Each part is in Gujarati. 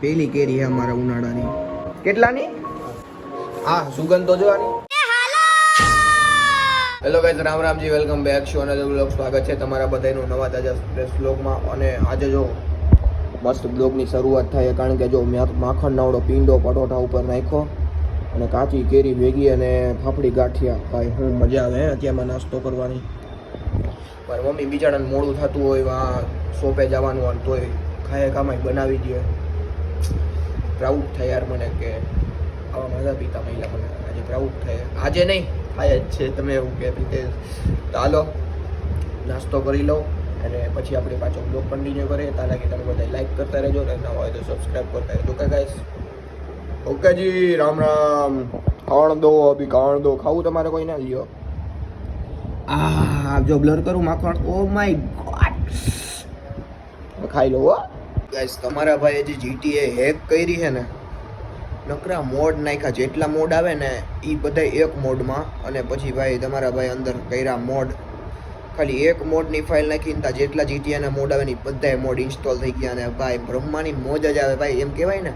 પેલી કેરી છે અમારા ઉનાળાની. કેટલાની? હા સુગંધ તો જોવાની hello! Guys Ram Ramji welcome back show અને બ્લોગ સ્વાગત છે તમારા બધાનું નવા તાજા ફ્રેશ બ્લોગમાં અને આજે જો મસ્ત બ્લોગની શરૂઆત થાય કારણ કે જો મેં માખણ નાવડો પીંડો પટોટા ઉપર નાખ્યો અને કાચી કેરી ભેગી અને ફાફડી ગાંઠિયા. ભાઈ હું મજા આવે હે અત્યારમાં નાસ્તો કરવાની. મારી મમ્મી બિચારાને મોડું થતું હોય વા શોપે જવાનું હોય તોય ખાય કામાય બનાવી દે. પ્રાઉડ થાય યાર મને કે આવા માતા પિતા મહિલા મને. આજે પ્રાઉડ થાય. આજે નહીં, થાય જ છે. તમે એવું કે રીતે ચાલો નાસ્તો કરી લો અને પછી આપણે પાછો બ્લોગ કન્ટિન્યુ કરીએ. તાલા કે તમે બધા લાઈક કરતા રહેજો અને ના હોય તો સબસ્ક્રાઈબ કરતા રહેજો. કે ગાઈસ ઓકે જી, રામ રામ. ખાણ દો, અભી ખાણ દો. ખાવું તમારે કોઈ ના લ્યો. આ, જો બ્લર કરું માખણ. ઓ માય ગોડ ખાઈ લો, હો. ગાઈસ તમારા ભાઈએ જે જીટીએ હેક કરી છે ને, નકરા મોડ નાખ્યા, જેટલા મોડ આવે ને એ બધા એક મોડમાં. અને પછી ભાઈ, તમારા ભાઈ અંદર કર્યા મોડ. ખાલી એક મોડની ફાઇલ નાખીને ત્યાં જેટલા જીટીએના મોડ આવે ને બધાય મોડ ઇન્સ્ટોલ થઈ ગયા. અને ભાઈ, બ્રહ્માની મોજ જ આવે ભાઈ. એમ કહેવાય ને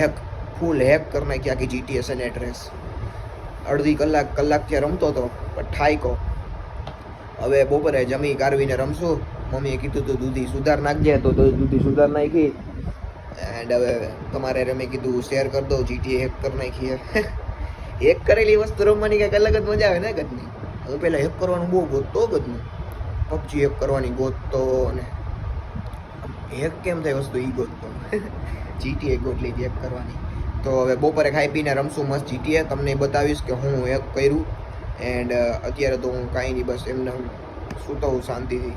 હેક ફૂલ હેક કરી નાખી આખી જીટીએસ અને એડ્રેસ અડધી કલાક કલાક ત્યાં રમતો હતો, પણ ઠાઈકો હવે બપોરે જમી કારવીને રમશું. મમ્મીએ કીધું તું દૂધી સુધાર નાખજે, તો દૂધી સુધાર નાખી. એન્ડ હવે તમારે મેં કીધું શેર કરી દઉં જીટીએ હેક કરી નાખીએ હેક કરેલી વસ્તુ રમવાની કંઈક અલગ જ મજા આવે ને ગતની? હું પહેલાં હેક કરવાનું બહુ ગોતતો ગતનું. પબજી હેક કરવાની ગોતતો અને હેક કેમ થાય વસ્તુ એ ગોતતો જીટીએ ગોતલી હેક કરવાની. તો હવે બપોરે ખાઈ પીને રમશું મસ્ત જીટીએ તમને બતાવીશ કે હું હેક કર્યું. એન્ડ અત્યારે તો હું કાંઈ નહીં, બસ એમને સૂતો હું શાંતિથી.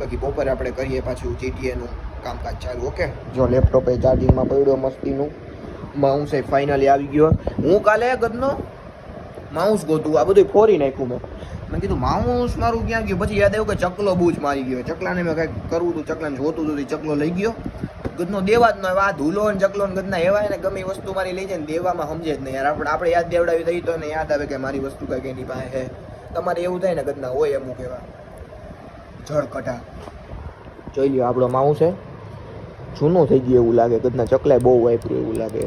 બાકી બપોરે આપણે કરીએ પાછું જીટીએનું કામકાજ ચાલુ ઓકે? જો લેપટોપે ચાર્જિંગમાં પડ્યો મસ્તીનું. માઉસ એ ફાઇનલી આવી ગયો. હું કાલે ગદનો? માઉસ ગોતું. આ બધું ફોરી નાખ્યું મેં. મેં કીધું માઉસ મારું ક્યાં ગયું? પછી યાદ આવ્યું કે ચકલો બૂજ મારી ગયો. ચકલાને મેં કંઈક કરવું હતું ચકલાને જોતું હતું તે ચકલો લઈ ગયો. ગદનો દેવા જ ન હોય. આ ધૂલો ને ચકલો ને ગદના એવા ને ગમે વસ્તુ મારી લઈ જાય ને દેવામાં સમજે જ નહીં યાર. આપણે આપણે યાદ દેવડાવી દઈએ તો એને યાદ આવે કે મારી વસ્તુ કંઈક એની પાસે તમારે એવું થાય ને ગદના હોય અમુક એવા. જળ કટા જોઈ લ્યો, આપણો માઉ છે. જૂનું થઈ ગયું એવું લાગે કદના ચકલાય બહુ વાપર્યું એવું લાગે.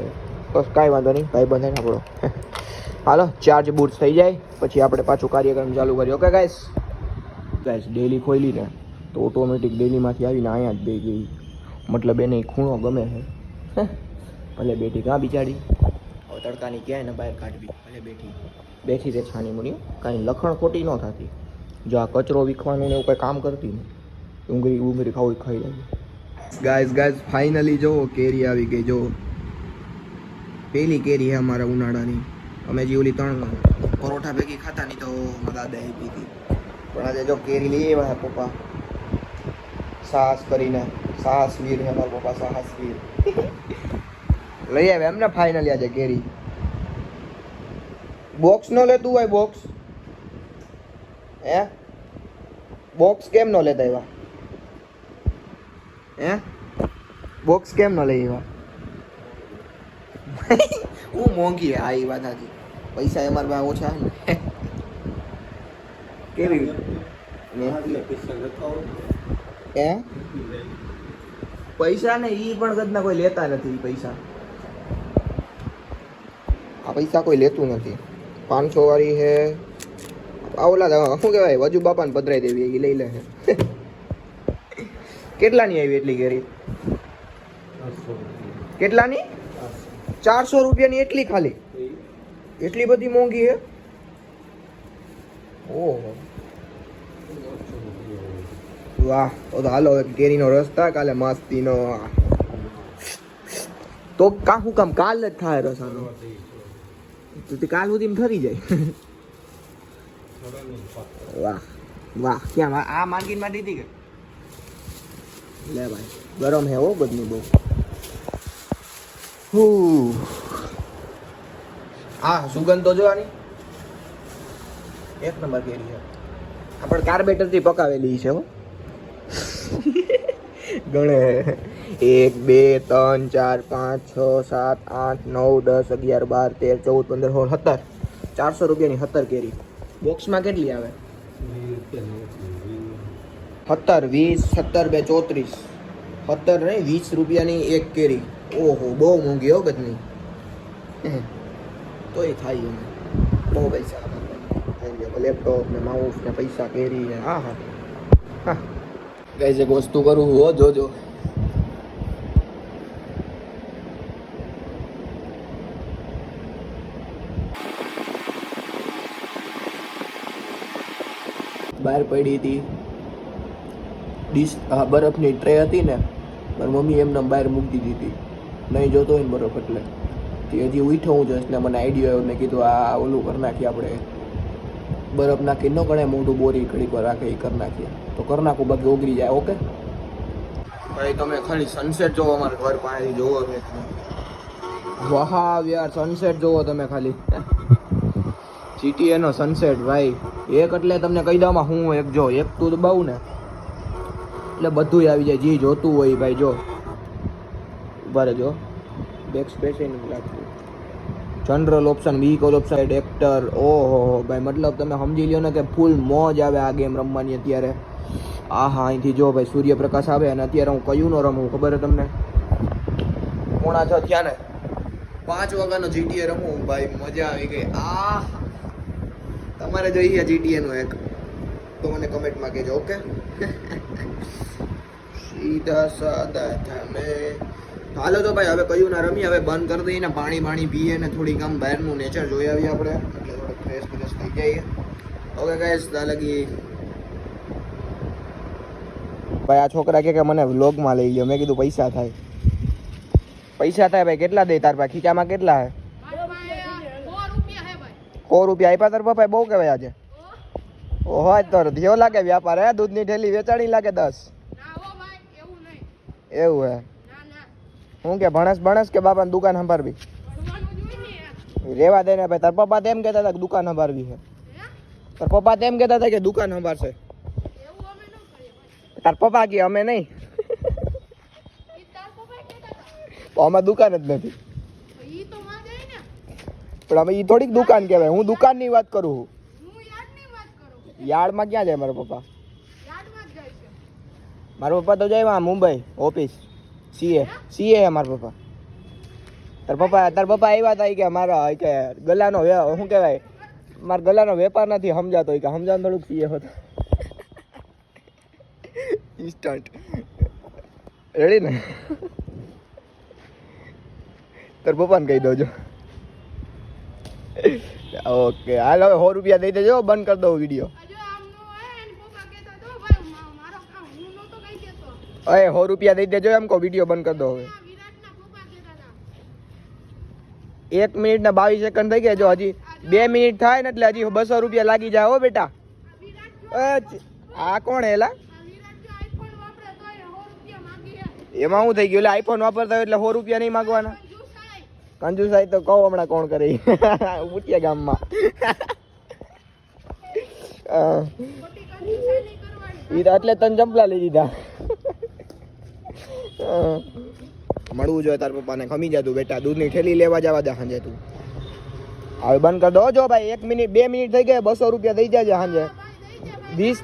બસ કાંઈ વાંધો નહીં, ભાઈ બંધ આપણો. હાલો ચાર્જ બૂટ થઈ જાય, પછી આપણે પાછું કાર્યક્રમ ચાલુ કરીએ. ઓકે ગાઈસ ગાઈસ ડેલી ખોલી ને, તો ઓટોમેટિક ડેલીમાંથી આવીને અહીંયા જ બે ગઈ. મતલબ એને ખૂણો ગમે છે. ભલે બેઠી કાં બિચારી? હવે તડકાની ક્યાંય ને બહાર કાઢવી, ભલે બેઠી. બેઠી રહે છાની મૂડી કાંઈ લખણ ખોટી ન થતી. જો આ કચરો વીખવાનું ને એવું કંઈ કામ કરતી ને ઊંઘરી ઊંઘરી ખાવું ખાઈ જાય ગાઈઝ ગાઈઝ ફાઇનલી જો, કેરી આવી ગઈ, જો. પેલી કેરી છે અમારા ઉનાળાની. અમે જે ઓલી ત્રણ પરોઠા ભેગી ખાતા નહીં તો મારા દાદાએ પીધી હતી. પણ આજે જો કેરી લઈ આવ્યા પપ્પા. સાહસ કરીને. સાહસ વીર છે મારા પપ્પા સાહસ વીર લઈ આવ્યા એમને ફાઇનલી આજે કેરી. બોક્સ ન લેતું હોય બોક્સ હે? બોક્સ કેમ નો લેતા એવા હે? બોક્સ કેમ ન લઈ એવા હું મોંઘી આ એ વાત હતી પૈસા એ પાસે ઓછા ને. કેવી હે? પૈસા ને ઈ પણ કદના કોઈ લેતા નથી પૈસા. આ પૈસા કોઈ લેતું નથી. પાંચસો વાળી છે ઓલા શું કહેવાય? વજુ બાપાને પધરાઈ દેવી એ લઈ લે કેટલાની આવી એટલી કેરી કેટલાની? ચારસો રૂપિયાની એટલી ખાલી? એટલી બધી મોંઘી હે? ઓહો. વાહ, તો હાલો કેરીનો રસ્તા, કાલે મસ્તીનો તો કાં હું કામ કાલ જ થાય રસાનો. તો કાલ સુધી ઠરી જાય. વાહ વાહ, ક્યાં આ- માંગીને દીધી કે? લે ભાઈ, ગરમ હે હો બધું બહુ. હું. સુગંધ તો જોવાની. છે. આપણે કાર્બેટરથી પકાવેલી છે હો. ગણે. એક, બે, ત્રણ, ચાર, પાંચ, છ, સાત, આઠ, નવ, દસ, અગિયાર, બાર, તેર, ચૌદ, પંદર, સોળ ચારસો રૂપિયાની સત્તર કેરી. બોક્સમાં કેટલી આવે? સત્તર, વીસ, સત્તર બે ચોત્રીસ. સત્તર નહીં, વીસ રૂપિયાની એક કેરી. ઓહો, બહુ મોંઘી હો ગજની. તોય થાય અમે બહુ પૈસા લેપટોપ ને માઉસ ને પૈસા કેરી હા હા. હા. ગાઈઝ, એક વસ્તુ કરું હો, જોજો. બહાર પડી હતી. ડીશ હા બરફની ટ્રે હતી ને પણ મમ્મી એમને બહાર મૂકી દીધી. હતી નહીં જોતો હોય ને બરફ એટલે. તે હજી ઉઠો હું જશ ને મને આઈડિયો આવ્યો. મેં કીધું આ ઓલું કરી નાખીએ આપણે. બરફ નાખી ન ગણાય મોટું બોરી ઘડીક પર રાખે એ કરી નાખીએ. તો કરી નાખું બાકી ઓગળી જાય ઓકે? ભાઈ તમે ખાલી સનસેટ જોવો અમારા ઘર પાણી જોવો વાહ યાર સનસેટ જોવો તમે ખાલી. જીટીએનો સનસેટ ભાઈ. એક એટલે તમને કહી દઉં હું, એક જો, એક તું દબાવું ને. એટલે બધું આવી જાય, જે જોતું હોય ભાઈ જો. ઊભા રહેજો. બેક સ્પેસ નથી લાગતું general option vehicle option actor ઓહો ભાઈ, મતલબ તમે સમજી લ્યો ને કે ફૂલ મોજ આવે આ ગેમ રમવાની અત્યારે. આ હા અહીંથી જો ભાઈ, સૂર્યપ્રકાશ આવે અને અત્યારે હું કયું નો રમું, ખબર છે તમને? પોણા છ થયા ને. પાંચ વાગ્યાનો જીટીએ રમું, ભાઈ, મજા આવી ગઈ. આ તમારે જોઈએ જીટીએ નો એક. તો મને કમેન્ટમાં કહેજો, ઓકે? સીધા સાદા તમે હાલો તો ભાઈ, હવે કયું ના રમી હવે બંધ કરી દઈએ ને પાણી પાણી પીએ ને થોડીક આમ બહારનું નેચર જોઈ આવીએ આપણે. એટલે થોડુંક ફ્રેશ ફ્રેશ થઈ જઈએ. ઓકે ગાઈસ ત્યાં લગી ભાઈ, આ છોકરા કે મને વ્લોગમાં લઈ ગયો. મેં કીધું પૈસા થાય. પૈસા થાય ભાઈ, કેટલા દે? તાર પાસે ખીચામાં કેટલા હે? સો રૂપિયા આપ્યા તાર પપ્પાએ બહુ કહેવાય આજે. ઓહો તો ધ્યો લાગે વ્યાપાર હે? દૂધની ઠેલી વેચાણી લાગે દસ. એવું હે? હું કે ભણસ ભણસ કે બાપાની દુકાન સંભાળવી? રેવા દે ને ભાઈ. તાર પપ્પા તેમ કહેતા હતા કે દુકાન સંભાળવી છે તાર પપ્પા તેમ કહેતા હતા કે દુકાન સંભાળશે. તાર પપ્પા કે અમે નહીં. અમે દુકાન જ નથી. પણ અમે એ થોડીક દુકાન કહેવાય. હું દુકાનની વાત કરું છું. યાર્ડમાં ક્યાં જાય મારા પપ્પા? મારા પપ્પા તો જાય મુંબઈ ઓફિસ સીએ સીએ મારા પપ્પા. તાર પપ્પા તાર પપ્પા આવ્યા હતા કે મારા કે ગલાનો શું કહેવાય? મારા ગલાનો વેપાર નથી સમજાતો કે સમજાવ થોડુંક સીએ હતો. ઇન્સ્ટન્ટ રેડી ને? તાર પપ્પાને કહી દોજો. ઓકે, હાલ હવે સો રૂપિયા દઈ દેજો, બંધ કરી દઉં વીડિયો અરે, સો રૂપિયા દઈ દેજો એમ કહો વીડિયો બંધ કરી દો હવે. એક મિનિટ ને બાવીસ સેકન્ડ થઈ ગયા, જો હજી બે મિનિટ થાય ને એટલે હજી બસો રૂપિયા લાગી જાય હો, બેટા. આ કોણ હેલા એમાં હું થઈ ગયું એટલે આઈફોન વાપરતા હોય એટલે સો રૂપિયા નહીં માગવાના. કંજુસાઈ તો કહો હમણાં કોણ કરે. ઉટિયા ગામમાં. ઈ તો એટલે તને ચંપલા લઈ દીધા મળવું જોઈએ તાર પપ્પાને. ખમી જા તું બેટા. દૂધની થેલી લેવા જવા દે સાંજે તું. હવે બંધ કર દો. જો ભાઈ, એક મિનિટ, બે મિનિટ થઈ ગયા. બસો રૂપિયા દઈ જાય સાંજે. વીસ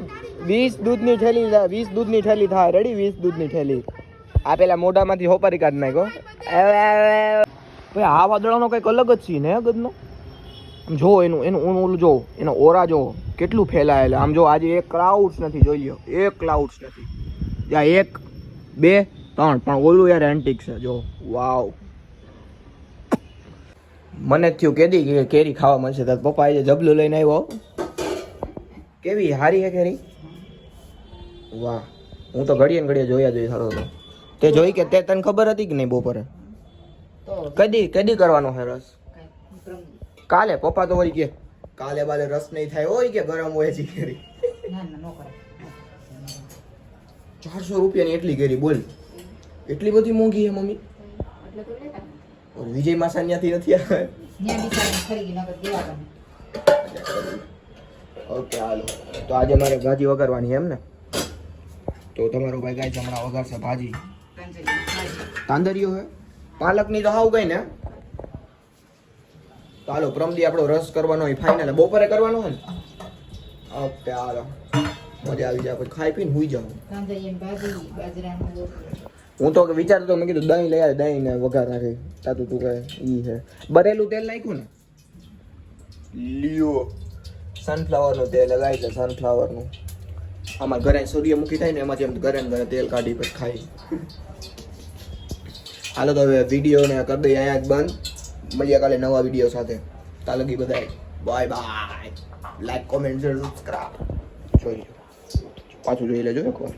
વીસ દૂધની થેલી વીસ દૂધની થેલી થાય. રેડી વીસ દૂધની થેલી આ પેલા મોઢામાંથી હોપારી કાઢ નાખો ભાઈ, આ વાદળાનો કંઈક અલગ જ સીન હે ગદનો. આમ જો, એનું એનું ઓલું જો, એનો ઓરા જો, કેટલું ફેલાયેલું. આમ જો, આજે એક ક્લાઉડ્સ નથી, જોઈ લો એક ક્લાઉડ્સ નથી. ત્યાં એક, બે, ત્રણ. પણ ઓલું યાર એન્ટિક છે, જો. વાવ મને થયું કેદી કેરી ખાવા મળશે. તાર પપ્પા આજે જબલું લઈને આવ્યો કેવી, હારી હે કેરી? વાહ. હું તો ઘડીએ ઘડીએ જોયા જોઈ સારો હતો તે જોઈ કે તે તને ખબર હતી કે નહીં બપોરે? કદી કદી કરવાનો છે રસ? કાલે? પપ્પા તો વળી કે. કાલે બાલે રસ નહીં થાય હોય કે ગરમ હોય છે કેરી ચારસો રૂપિયાની એટલી કેરી બોલ. એટલી બધી મોંઘી છે મમ્મી? વિજય માસા ત્યાંથી નથી આવે? ઓકે હાલો. તો આજે મારે ભાજી વગાડવાની એમ ને? તો તમારો ભાઈ ગાય હમણાં વગાડશે ભાજી. તાંદરીઓ હે? પાલકની તો હાવ ગઈ ને. તો હાલો પ્રમદી આપણો રસ કરવાનો હોય ફાઇનલ બપોરે કરવાનો હોય ને? ઓકે હાલો. મજા આવી જાય પછી ખાઈ પીને હુઈ જાવ હું તો વિચારતો તો મેં કીધું દહીં લઈ આવે દહીં ને વઘાર નાખી. તાતું તું કહે ઈ છે બરેલું તેલ નાખ્યું ને? લ્યો. સનફ્લાવરનું તેલ લગાવી છે સનફ્લાવરનું આમાં ઘરે સૂર્યમુખી થાય ને એમાંથી એમ ઘરે ને ઘરે તેલ કાઢી પછી ખાઈ. હાલો તો હવે વિડીયોને કરી દઈએ અહીંયા જ બંધ. મળીએ કાલે નવા વીડિયો સાથે. ત્યાં લગી બધાય. Bye bye like comment subscribe જોઈ પાછું જોઈ લેજો એકવાર